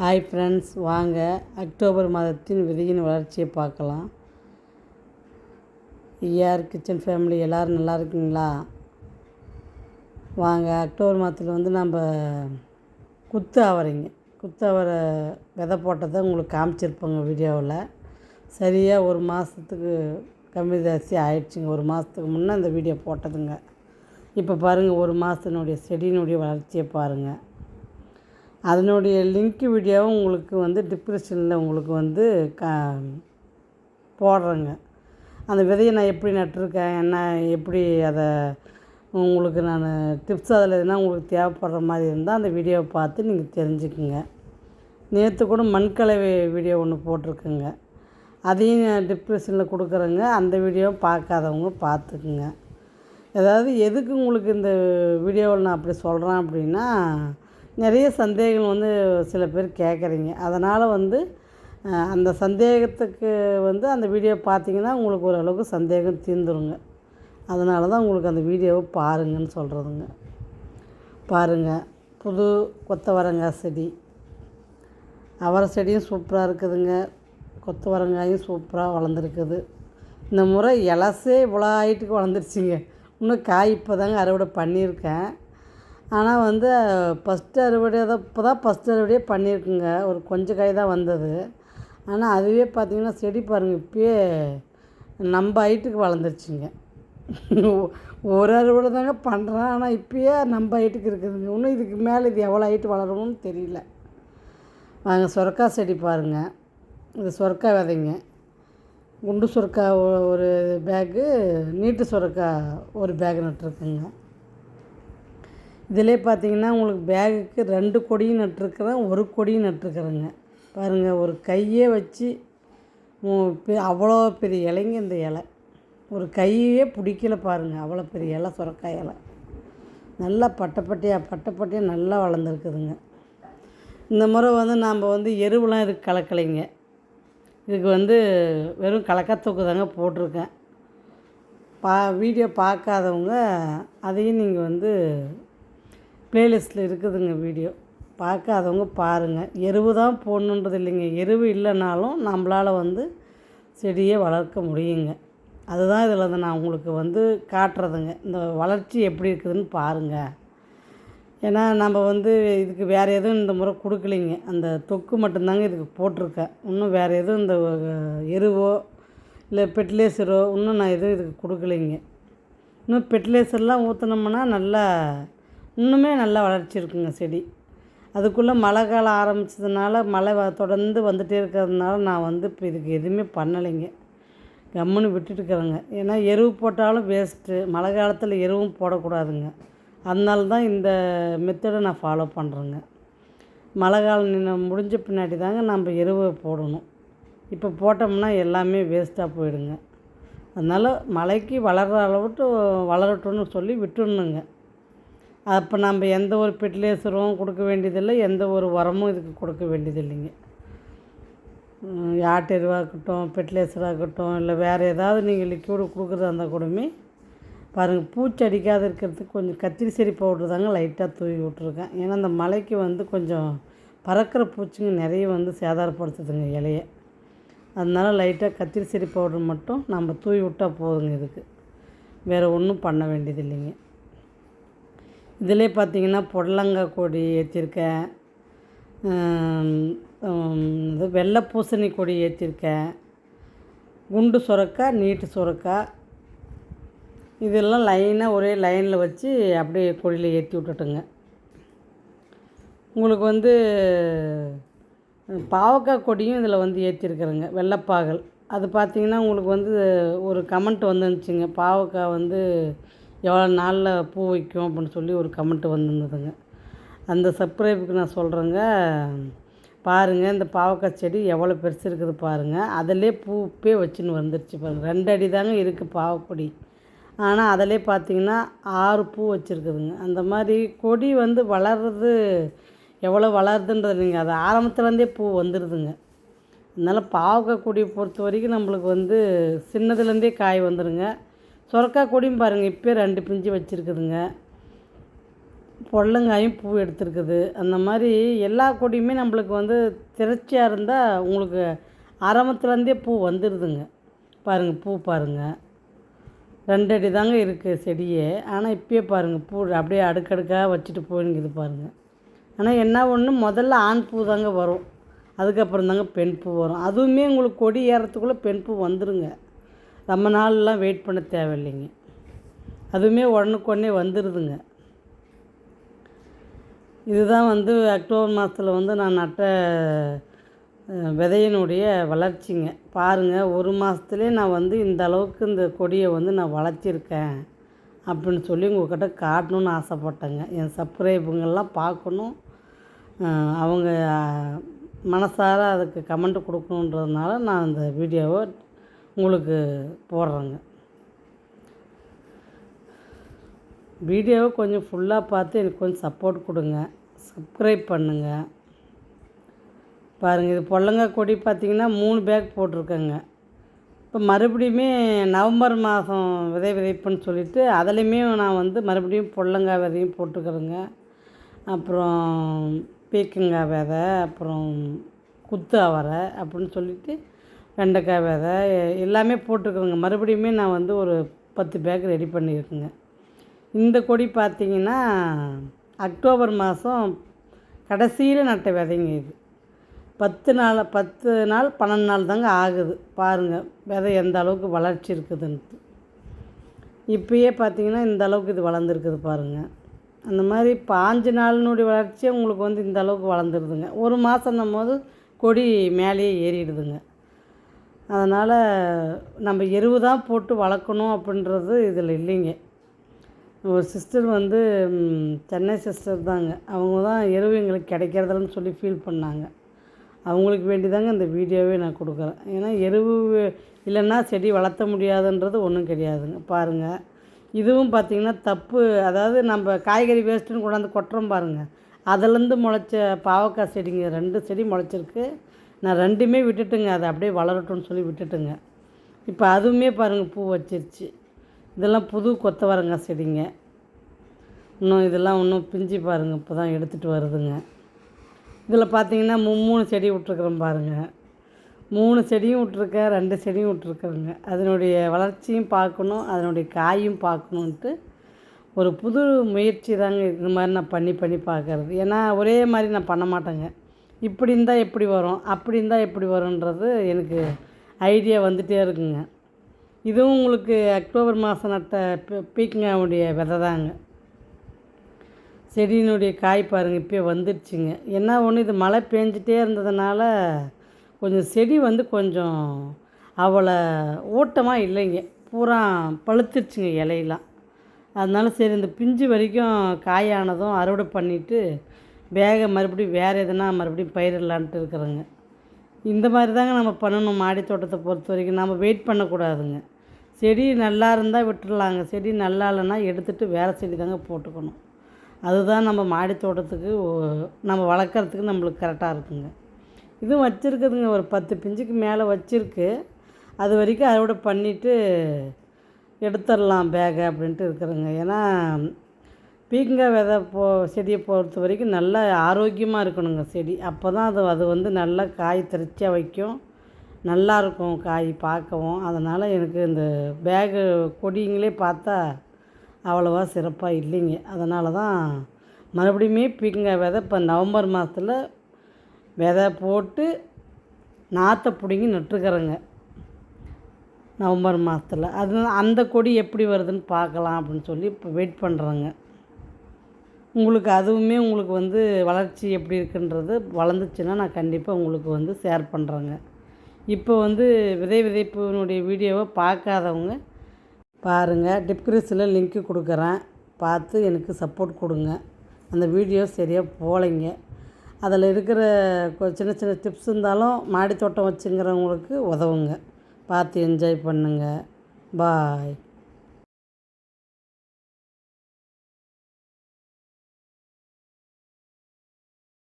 Hi friends வாங்க. October மாதத்தின் விதையின் வளர்ச்சியை பார்க்கலாம். ஐயார் கிச்சன் ஃபேமிலி எல்லோரும் நல்லா இருக்குங்களா? வாங்க அக்டோபர் மாதத்தில் வந்து நம்ம குத்து அவரைங்க. குத்து அவரை விதை போட்டதை உங்களுக்கு காமிச்சிருப்போங்க வீடியோவில். சரியாக ஒரு மாதத்துக்கு கம்மி ஜாஸ்தி ஆயிடுச்சுங்க. ஒரு மாதத்துக்கு முன்னே அந்த வீடியோ போட்டதுங்க. இப்போ பாருங்கள் ஒரு மாதத்தினுடைய செடியினுடைய வளர்ச்சியை பாருங்கள் அதனுடைய லிங்க் வீடியோவும் உங்களுக்கு வந்து டிஸ்கிரிப்ஷனில் உங்களுக்கு வந்து க போடுறேங்க. அந்த விதையை நான் எப்படி நட்டிருக்கேன் என்ன எப்படி அதை உங்களுக்கு நான் டிப்ஸ் அதில் எதுனா உங்களுக்கு தேவைப்படுற மாதிரி இருந்தால் அந்த வீடியோவை பார்த்து நீங்கள் தெரிஞ்சுக்குங்க. நேற்று கூட மண்கலவை வீடியோ ஒன்று போட்டிருக்குங்க. அதையும் டிப்ரெஷனில் டிஸ்கிரிப்ஷனில் கொடுக்குறேங்க. அந்த வீடியோவை பார்க்காதவங்க பார்த்துக்குங்க. அதாவது எதுக்கு உங்களுக்கு இந்த வீடியோவில் நான் அப்படி சொல்கிறேன் அப்படின்னா நிறைய சந்தேகங்கள் வந்து சில பேர் கேட்குறீங்க. அதனால் வந்து அந்த சந்தேகத்துக்கு வந்து அந்த வீடியோ பார்த்தீங்கன்னா உங்களுக்கு ஓரளவுக்கு சந்தேகம் தீர்ந்துருங்க. அதனால தான் உங்களுக்கு அந்த வீடியோவை பாருங்கன்னு சொல்கிறதுங்க பாருங்கள் புது கொத்தவரங்காய் செடி. அவரை செடியும் சூப்பராக இருக்குதுங்க. கொத்தவரங்காயும் சூப்பராக வளர்ந்துருக்குது. இந்த முறை இலசே இவ்வளோ ஹைட்டுக்கு வளர்ந்துருச்சிங்க. இன்னும் காய் இப்போ தாங்க அறுவடை பண்ணியிருக்கேன். ஆனால் வந்து ஃபஸ்ட்டு அறுவடை தான் இப்போ தான் ஃபஸ்ட்டு அறுவடையே பண்ணியிருக்குங்க. ஒரு கொஞ்சம் காய் தான் வந்தது. ஆனால் அதுவே பார்த்திங்கன்னா செடி பாருங்கள் இப்பயே நம்ம ஹைட்டுக்கு வளர்ந்துருச்சுங்க. ஒரு அறுவடை தாங்க பண்ணுறேன் ஆனால் இப்பயே நம்ம ஹைட்டுக்கு இருக்குதுங்க. இன்னும் இதுக்கு மேலே இது எவ்வளோ ஹைட்டு வளரும்னு தெரியல. வாங்க சொரக்காய் செடி பாருங்கள் இது சொரக்காய் விதைங்க. குண்டு சுரக்காய் ஒரு பேக்கு நீட்டு சுரக்காய் ஒரு பேக் நட்டுருக்குங்க. இதிலே பார்த்தீங்கன்னா உங்களுக்கு பேகுக்கு ரெண்டு கொடியும் நட்டுருக்குறேன் ஒரு கொடியும் நட்டிருக்கிறேங்க. பாருங்கள் ஒரு கையே வச்சு அவ்வளோ பெரிய இலைங்க இந்த இலை. ஒரு கையே பிடிக்கல பாருங்கள் அவ்வளோ பெரிய இலை சுரக்காய் இலை. நல்லா பட்டைப்பட்டையாக பட்டைப்பட்டையாக நல்லா வளர்ந்துருக்குதுங்க. இந்த முறை வந்து நாம் வந்து எருவெலாம் இது கலக்கலைங்க. இதுக்கு வந்து வெறும் கலக்கத்தூக்கு தாங்க போட்டிருக்கேன். பா வீடியோ பார்க்காதவங்க அதையும் நீங்கள் வந்து ப்ளேலிஸ்ட்டில் இருக்குதுங்க வீடியோ பார்க்காதவங்க பாருங்கள் எருவு தான் போடணுன்றது இல்லைங்க. எருவு இல்லைனாலும் நம்மளால் வந்து செடியை வளர்க்க முடியுங்க. அதுதான் இதில் வந்து நான் உங்களுக்கு வந்து காட்டுறதுங்க. இந்த வளர்ச்சி எப்படி இருக்குதுன்னு பாருங்கள் ஏன்னா நம்ம வந்து இதுக்கு வேறு எதுவும் இந்த முறை கொடுக்கலைங்க. அந்த தொக்கு மட்டும்தாங்க இதுக்கு போட்டிருக்கேன். இன்னும் வேறு எதுவும் இந்த எருவோ இல்லை பெட்லேசரோ இன்னும் நான் எதுவும் இதுக்கு கொடுக்கலைங்க. இன்னும் பெட்லேசர்லாம் ஊற்றினோம்னா நல்லா இன்னுமே நல்லா வளர்ச்சி இருக்குங்க செடி. அதுக்குள்ளே மழை காலம் ஆரம்பிச்சதுனால மழை வ- தொடர்ந்து வந்துகிட்டே இருக்கிறதுனால நான் வந்து இப்போ இதுக்கு எதுவுமே பண்ணலைங்க. கம்முன்னு விட்டுட்டுருக்குறேங்க ஏன்னா எருவு போட்டாலும் வேஸ்ட்டு மழை காலத்தில் எருவும் போடக்கூடாதுங்க. அதனால தான் இந்த மெத்தடை நான் ஃபாலோ பண்ணுறேங்க மழை காலம் முடிஞ்ச பின்னாடி தாங்க நம்ம எருவை போடணும். இப்போ போட்டோம்னா எல்லாமே வேஸ்ட்டாக போயிடுங்க. அதனால் மழைக்கு வளர்கிற அளவுட்டு வளரட்டும்னு சொல்லி விட்டுடணுங்க. அப்போ நம்ம எந்த ஒரு ஃபெர்டிலைசரும் கொடுக்க வேண்டியதில்லை எந்த ஒரு உரமும் இதுக்கு கொடுக்க வேண்டியதில்லைங்க. ம், ஆட்டு எருவாகட்டும் இருக்கட்டும் இல்லை வேறு ஏதாவது நீங்கள் லிக்யூடு கொடுக்குறதா இருந்தால் கூடமே பாருங்கள் பூச்சி அடிக்காத இருக்கிறதுக்கு கொஞ்சம் கத்திரி செடி பவுட்ரு தாங்க லைட்டாக தூவி விட்ருக்கேன் ஏன்னா அந்த மலைக்கு வந்து கொஞ்சம் பறக்கிற பூச்சிங்க நிறைய வந்து சேதாரப்படுத்துதுங்க இலைய. அதனால லைட்டாக கத்திரி செடி பவுட்ரு மட்டும் நம்ம தூவி விட்டால் போதுங்க இதுக்கு. வேறு ஒன்றும் பண்ண வேண்டியது இல்லைங்க இதிலே பார்த்திங்கன்னா புடலங்காய் கொடி ஏற்றிருக்கேன். இது வெள்ளை பூசணி கொடி ஏற்றிருக்கேன். குண்டு சுரக்காய் நீட்டு சுரக்காய் இதெல்லாம் லைனாக ஒரே லைனில் வச்சு அப்படியே கொடியில் ஏற்றி விட்டுட்டுங்க. உங்களுக்கு வந்து பாவக்காய் கொடியும் இதில் வந்து ஏற்றிருக்கிறேங்க வெள்ளைப்பாகல். அது பார்த்தீங்கன்னா உங்களுக்கு வந்து ஒரு கமெண்ட் வந்துருந்துச்சுங்க பாவக்காய் வந்து எவ்வளோ நாளில் பூ வைக்கும் அப்படின்னு சொல்லி ஒரு கமெண்ட் வந்திருந்ததுங்க. அந்த சப்ஸ்கிரைபுக்கு நான் சொல்கிறேங்க பாருங்கள் இந்த பாவக்காய் செடி எவ்வளோ பெருசு இருக்குது பாருங்கள் அதிலே பூப்பே வச்சுன்னு வந்துருச்சு பாருங்கள் ரெண்டு அடி தாங்க இருக்குது பாவக்கொடி. ஆனால் அதிலே பார்த்தீங்கன்னா ஆறு பூ வச்சுருக்குதுங்க. அந்த மாதிரி கொடி வந்து வளர்றது எவ்வளோ வளருதுன்றது நீங்கள் அது ஆரம்பத்துலேருந்தே பூ வந்துடுதுங்க அதனால் பாவக்காய் கொடியை பொறுத்த வரைக்கும் நம்மளுக்கு வந்து சின்னதுலேருந்தே காய் வந்துடுங்க சுரக்காய் கொடியும் பாருங்கள் இப்போ ரெண்டு பிஞ்சு வச்சுருக்குதுங்க. பொள்ளங்காயும் பூ எடுத்துருக்குது. அந்த மாதிரி எல்லா கொடியுமே நம்மளுக்கு வந்து திரச்சியாக இருந்தால் உங்களுக்கு ஆரம்பத்துலேருந்தே பூ வந்துடுதுங்க பாருங்கள் பூ பாருங்கள் ரெண்டு அடி தாங்க இருக்குது செடியே. ஆனால் இப்போயே பாருங்கள் பூ அப்படியே அடுக்கடுக்காக வச்சுட்டு போயினுக்குது பாருங்கள் ஆனால் என்ன ஒன்று முதல்ல ஆண் பூ தாங்க வரும். அதுக்கப்புறம் தாங்க பெண் பூ வரும். அதுவுமே உங்களுக்கு கொடி ஏறத்துக்குள்ளே பெண் பூ வந்துடுங்க ரொம்ப நாள்லாம் வெயிட் பண்ண தேவையில்லைங்க. அதுவுமே உடனுக்குடனே வந்துடுதுங்க இதுதான் வந்து அக்டோபர் மாதத்தில் வந்து நான் நட்ட விதையினுடைய வளர்ச்சிங்க. பாருங்கள் ஒரு மாதத்துலேயே நான் வந்து இந்த அளவுக்கு இந்த கொடியை வந்து நான் வளர்த்திருக்கேன் அப்படின்னு சொல்லி உங்கள்கிட்ட காட்டணும்னு ஆசைப்பட்டேங்க. என் சப்ஸ்கிரைபுங்கள்லாம் பார்க்கணும். அவங்க மனசார அதுக்கு கமெண்ட் கொடுக்கணுன்றதுனால நான் இந்த வீடியோவை உங்களுக்கு போடுறேங்க. வீடியோவை கொஞ்சம் ஃபுல்லாக பார்த்து எனக்கு கொஞ்சம் சப்போர்ட் கொடுங்க. சப்ஸ்கிரைப் பண்ணுங்கள் பாருங்கள் இது பொடலங்காய் கொடி பார்த்திங்கன்னா மூணு பேக் போட்டிருக்கேங்க. இப்போ மறுபடியுமே நவம்பர் மாதம் விதை விதைப்புன்னு சொல்லிட்டு அதுலேயுமே நான் வந்து மறுபடியும் பொடலங்காய் விதையும் போட்டுக்கிறேங்க. அப்புறம் பீக்கங்காய் விதை அப்புறம் குத்து அவரை அப்படின்னு சொல்லிட்டு வெண்டைக்காய் விதை எல்லாமே போட்டுருக்குறேங்க மறுபடியுமே நான் வந்து ஒரு பத்து பேக் ரெடி பண்ணியிருக்கேங்க. இந்த கொடி பார்த்திங்கன்னா அக்டோபர் மாதம் கடைசியில் நட்ட விதைங்க இது. பத்து நாள் பத்து நாள் பன்னெண்டு நாள் தாங்க ஆகுது. பாருங்கள் விதை எந்த அளவுக்கு வளர்ச்சி இருக்குதுன்ட்டு. இப்பயே பார்த்தீங்கன்னா இந்த அளவுக்கு இது வளர்ந்துருக்குது பாருங்கள் அந்த மாதிரி பாஞ்சு நாளினுடைய வளர்ச்சியே உங்களுக்கு வந்து இந்த அளவுக்கு வளர்ந்துருதுங்க. ஒரு மாதம் போது கொடி மேலேயே ஏறிடுதுங்க. அதனால் நம்ம எருவு தான் போட்டு வளர்க்கணும் அப்படின்றது இதில் இல்லைங்க. ஒரு சிஸ்டர் வந்து சென்னை சிஸ்டர் தாங்க. அவங்க தான் எருவு எங்களுக்கு கிடைக்கிறதில்லன்னு சொல்லி ஃபீல் பண்ணாங்க. அவங்களுக்கு வேண்டி தாங்க இந்த வீடியோவே நான் கொடுக்குறேன். ஏன்னா எருவு இல்லைன்னா செடி வளர்த்த முடியாதுன்றது ஒன்றும் கிடையாதுங்க. பாருங்கள் இதுவும் பார்த்திங்கன்னா தப்பு. அதாவது நம்ம காய்கறி வேஸ்ட்டுன்னு கொண்டாந்து கொட்டுறோம் பாருங்கள் அதுலேருந்து முளைச்ச பாவக்காய் செடிங்க. ரெண்டு செடி முளைச்சிருக்கு. நான் ரெண்டுமே விட்டுட்டுங்க அதை அப்படியே வளரட்டும்னு சொல்லி விட்டுட்டுங்க. இப்போ அதுவுமே பாருங்கள் பூ வச்சிருச்சு. இதெல்லாம் புது கொத்தவரங்காய் செடிங்க. இன்னும் இதெல்லாம் இன்னும் பிஞ்சு பாருங்கள் இப்போ தான் எடுத்துகிட்டு வருதுங்க. இதில் பார்த்தீங்கன்னா மூணு செடி விட்ருக்குறேன் பாருங்கள் மூணு செடியும் விட்ருக்கேன் ரெண்டு செடியும் விட்ருக்குறேங்க அதனுடைய வளர்ச்சியும் பார்க்கணும் அதனுடைய காயும் பார்க்கணுன்ட்டு ஒரு புது முயற்சி தாங்க இந்த மாதிரி நான் பண்ணி பண்ணி பார்க்கறது. ஏன்னா ஒரே மாதிரி நான் பண்ண மாட்டேங்க. இப்படி இருந்தால் எப்படி வரும்? அப்படி இருந்தால் எப்படி வரும்ன்றது எனக்கு ஐடியா வந்துகிட்டே இருக்குங்க. இதுவும் உங்களுக்கு அக்டோபர் மாதம் நட்ட பீக்கங்காவுடைய விதை தாங்க செடியினுடைய காய் பாருங்கள் இப்போ வந்துடுச்சுங்க என்ன ஒன்று இது மழை பேஞ்சிட்டே இருந்ததுனால கொஞ்சம் செடி வந்து கொஞ்சம் அவ்வளோ ஊட்டமாக இல்லைங்க. பூரா பழுத்துருச்சுங்க இலையெல்லாம். அதனால சரி இந்த பிஞ்சு வரைக்கும் காயானதும் அறுவடை பண்ணிவிட்டு வேக மறுபடியும் வேறு எதுனா மறுபடியும் பயிரிடலான்ட்டு இருக்கிறோங்க. இந்த மாதிரி தாங்க நம்ம பண்ணணும். மாடி தோட்டத்தை பொறுத்த வரைக்கும் நம்ம வெயிட் பண்ணக்கூடாதுங்க. செடி நல்லா இருந்தால் விட்டுடலாங்க செடி நல்லா இல்லைன்னா எடுத்துகிட்டு வேறு செடி தாங்க போட்டுக்கணும். அதுதான் நம்ம மாடி தோட்டத்துக்கு நம்ம வளர்க்குறதுக்கு நம்மளுக்கு கரெக்டாக இருக்குங்க. இதுவும் வச்சுருக்குதுங்க. ஒரு பத்து பிஞ்சுக்கு மேலே வச்சுருக்கு. அது வரைக்கும் அறுவடை பண்ணிவிட்டு எடுத்துடலாம் பேகை அப்படின்ட்டு இருக்கிறேங்க. ஏன்னா பீக்கங்காய் விதை போ செடியை பொறுத்த வரைக்கும் நல்லா ஆரோக்கியமாக இருக்கணுங்க செடி. அப்போ தான் அது அது வந்து நல்லா காய் திருச்சியாக வைக்கும். நல்லா இருக்கும் காய் பார்க்கவும். அதனால் எனக்கு இந்த பேகு கொடிங்களே பார்த்தா அவ்வளோவா சிறப்பாக இல்லைங்க. அதனால தான் மறுபடியுமே பீக்கங்காய் விதை இப்போ நவம்பர் மாதத்தில் விதை போட்டு நாற்றை பிடுங்கி நட்டுருக்குறேங்க. நவம்பர் மாதத்தில் அது அந்த கொடி எப்படி வருதுன்னு பார்க்கலாம் அப்படின்னு சொல்லி இப்போ வெயிட் பண்ணுறேங்க உங்களுக்கு அதுவுமே உங்களுக்கு வந்து வளர்ச்சி எப்படி இருக்குன்றது வளர்ந்துச்சுன்னா நான் கண்டிப்பாக உங்களுக்கு வந்து ஷேர் பண்ணுறேங்க இப்போ வந்து விதை விதைப்பினுடைய வீடியோவை பார்க்காதவங்க பாருங்கள் டிஸ்கிரிப்ஷனில் லிங்க்கு கொடுக்குறேன். பார்த்து எனக்கு சப்போர்ட் கொடுங்க. அந்த வீடியோ சரியாக போகலைங்க அதில் இருக்கிற சின்ன சின்ன டிப்ஸ் இருந்தாலும் மாடி தோட்டம் வச்சுங்கிறவங்களுக்கு உதவுங்க. பார்த்து என்ஜாய் பண்ணுங்கள் பாய்